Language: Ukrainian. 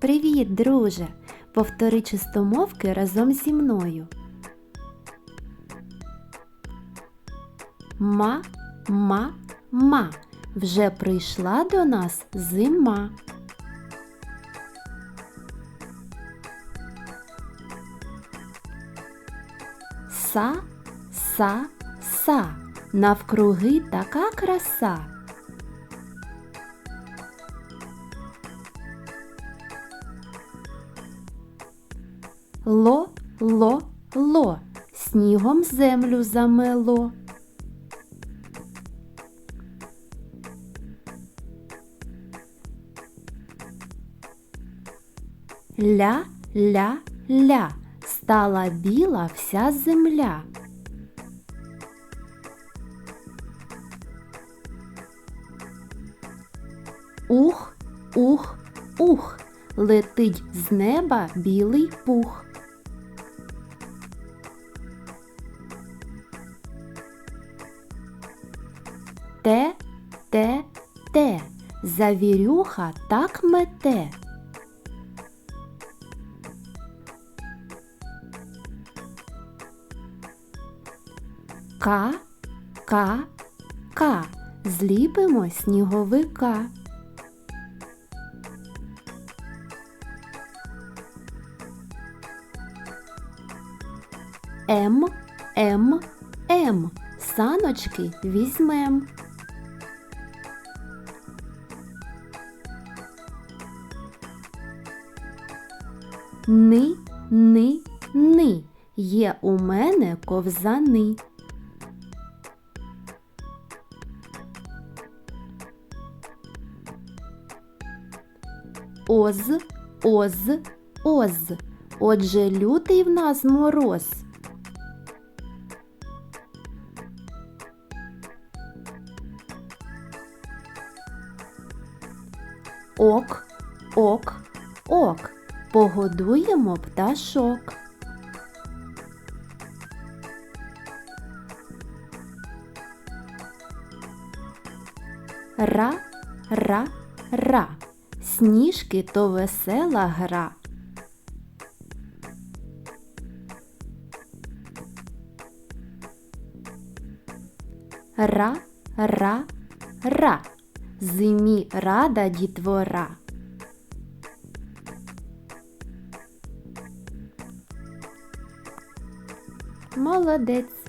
Привіт, друже! Повтори чистомовки разом зі мною. Ма, ма, ма. Вже прийшла до нас зима. Са, са, са. Навкруги така краса. Ло, ло, ло, снігом землю замело. Ля, ля, ля, стала біла вся земля. Ух, ух, ух, летить з неба білий пух. Те, завірюха так мете. Ка, ка, ка, зліпимо сніговика. М, М, М, саночки візьмем. Ни, ни, ни, є у мене ковзани. Оз, оз, оз. Отже, лютий в нас мороз. Ок, ок, ок. Погодуємо пташок. Ра, ра, ра. Сніжки то весела гра. Ра, ра, ра. Зимі рада дітвора. Молодець.